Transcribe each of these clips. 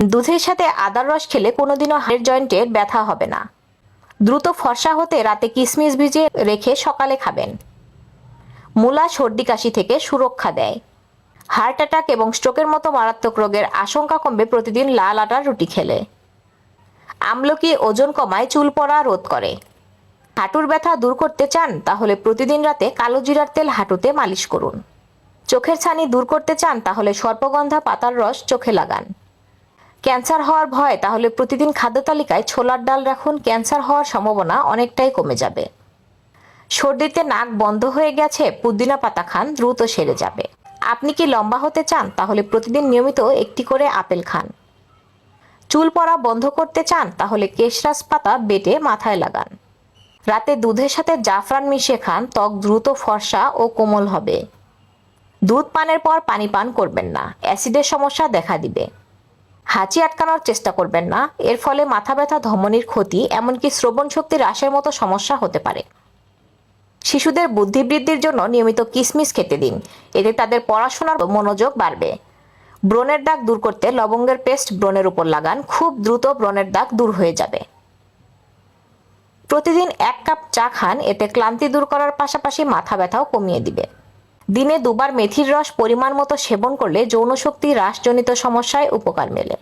দুধের সাথে আদার রস খেলে কোনোদিনও হাড়ের জয়েন্টের ব্যথা হবে না। দ্রুত ফর্সা হতে রাতে কিশমিশ ভিজিয়ে রেখে সকালে খাবেন। মূলা, সর্দি, কাশি থেকে সুরক্ষা দেয়। হার্ট অ্যাটাক এবং স্ট্রোকের মতো মারাত্মক রোগের আশঙ্কা কমবে প্রতিদিন লাল আটার রুটি খেলে। আমলকি ওজন কমায় চুল পড়া রোধ করে। হাঁটুর ব্যথা দূর করতে চান, তাহলে প্রতিদিন রাতে কালো জিরার তেল হাঁটুতে মালিশ করুন। চোখের ছানি দূর করতে চান, তাহলে সর্পগন্ধা পাতার রস চোখে লাগান। ক্যান্সার হওয়ার ভয়, তাহলে প্রতিদিন খাদ্য তালিকায় ছোলার ডাল রাখুন। ক্যান্সার হওয়ার সম্ভাবনা অনেকটাই কমে যাবে। সর্দিতে নাক বন্ধ হয়ে গেছে, পুদিনা পাতা খান, দ্রুত সেরে যাবে। আপনি কি লম্বা হতে চান, তাহলে প্রতিদিন নিয়মিত একটি করে আপেল খান। চুল পড়া বন্ধ করতে চান, তাহলে কেশরাস পাতা বেটে মাথায় লাগান। রাতে দুধের সাথে জাফরান মিশিয়ে খান, ত্বক দ্রুত ফর্সা ও কোমল হবে। দুধ পানের পর পানি পান করবেন না, অ্যাসিডের সমস্যা দেখা দিবে। হাঁচি আটকানোর চেষ্টা করবেন না। এর ফলে মাথা ব্যথা, ধমনির ক্ষতি, এমনকি শ্রবণ শক্তি হ্রাসের মতো সমস্যা হতে পারে। শিশুদের বুদ্ধি বৃদ্ধির জন্য নিয়মিত কিসমিস খেতে দিন। এতে তাদের পড়াশোনার মনোযোগ বাড়বে। ব্রণের দাগ দূর করতে লবঙ্গের পেস্ট ব্রণের উপর লাগান। খুব দ্রুত ব্রণের দাগ দূর হয়ে যাবে। প্রতিদিন এক কাপ চা খান। এতে ক্লান্তি দূর করার পাশাপাশি মাথা ব্যথাও কমিয়ে দিবে। দিনে দুবার মেথির রস পরিমাণ মতো সেবন করলে যৌনশক্তি হ্রাসজনিত সমস্যায় উপকার মেলে।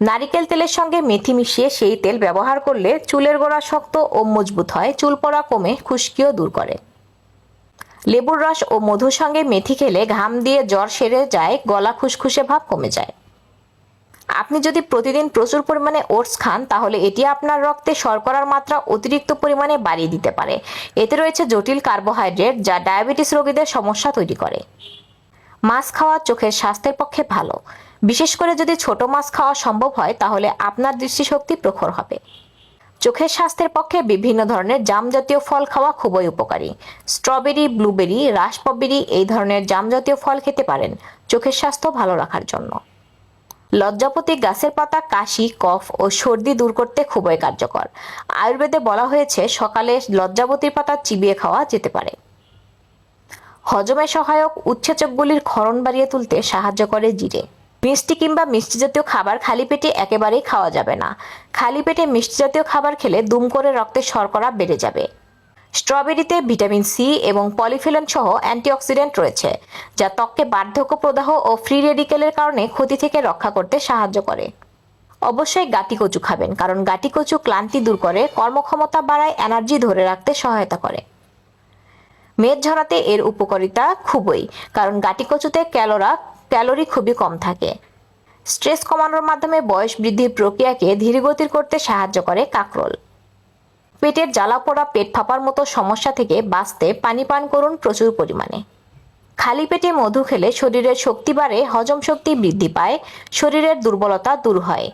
নারিকেল তেলের সঙ্গে মেথি মিশিয়ে সেই তেল ব্যবহার করলে চুলের গোড়া শক্ত ও মজবুত হয়, চুল পড়া কমে খুশকিও দূর করে। লেবুর রস ও মধুর সঙ্গে মেথি খেলে ঘাম দিয়ে জ্বর সেরে যায়, গলা খুশখুশে ভাব কমে যায়। আপনি যদি প্রতিদিন প্রচুর পরিমাণে ওটস খান, তাহলে এটি আপনার রক্তে শর্করার মাত্রা অতিরিক্ত পরিমাণে বাড়িয়ে দিতে পারে। এতে রয়েছে জটিল কার্বোহাইড্রেট যা ডায়াবেটিস রোগীদের সমস্যা তৈরি করে। মাছ খাওয়া চোখের স্বাস্থ্যের পক্ষে ভালো। বিশেষ করে যদি ছোট মাছ খাওয়া সম্ভব হয়, তাহলে আপনার দৃষ্টিশক্তি প্রখর হবে। চোখের স্বাস্থ্যের পক্ষে বিভিন্ন ধরনের জাম জাতীয় ফল খাওয়া খুবই উপকারী। স্ট্রবেরি, ব্লুবেরি, রাসপবেরি এই ধরনের জাম জাতীয় ফল খেতে পারেন। চোখের স্বাস্থ্য ভালো রাখার জন্য। লজ্জাপতি গাছের পাতা, কাশি, কফ ও সর্দি দূর করতে খুবই কার্যকর। আয়ুর্বেদে বলা হয়েছে, সকালে লজ্জাপতির পাতা চিবিয়ে খাওয়া যেতে পারে। হজমে সহায়ক উৎসেচকগুলির ক্ষরণ বাড়িয়ে তুলতে সাহায্য করে জিরে। মিষ্টি কিংবা মিষ্টি জাতীয় খাবার খালি পেটে একেবারেই খাওয়া যাবে না। খালি পেটে মিষ্টি জাতীয় খাবার খেলে দুম করে রক্তে শর্করা বেড়ে যাবে। স্ট্রবেরিতে ভিটামিন সি এবং পলিফিলন সহ অ্যান্টিঅক্সিডেন্ট রয়েছে, যা ত্বককে বার্ধক্য প্রদাহ ও ফ্রি রেডিকেলের কারণে ক্ষতি থেকে রক্ষা করতে সাহায্য করে। অবশ্যই গাটি কচু খাবেন, কারণ গাটি কচু ক্লান্তি দূর করে, কর্মক্ষমতা বাড়ায়, এনার্জি ধরে রাখতে সহায়তা করে। মেদ ঝরাতে এর উপকারিতা খুবই, কারণ গাটি কচুতে ক্যালোরা, ক্যালোরি খুবই কম থাকে। স্ট্রেস কমানোর মাধ্যমে বয়স বৃদ্ধির প্রক্রিয়াকে ধীরগতির করতে সাহায্য করে কাকরোল। পেটের জ্বালা পোড়া পেট ফাঁপার মতো সমস্যা থেকে বাঁচতে পানি পান করুন প্রচুর পরিমাণে। খালি পেটে মধু খেলে শরীরের শক্তি বাড়ে, হজম শক্তি বৃদ্ধি পায়, শরীরের দুর্বলতা দূর হয়।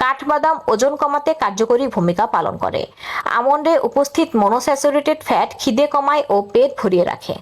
কাঠবাদাম ওজন কমাতে কার্যকরী ভূমিকা পালন করে। আমন্ডে উপস্থিত মনোস্যাচুরেটেড ফ্যাট খিদে কমায় ও পেট ভরিয়ে রাখে।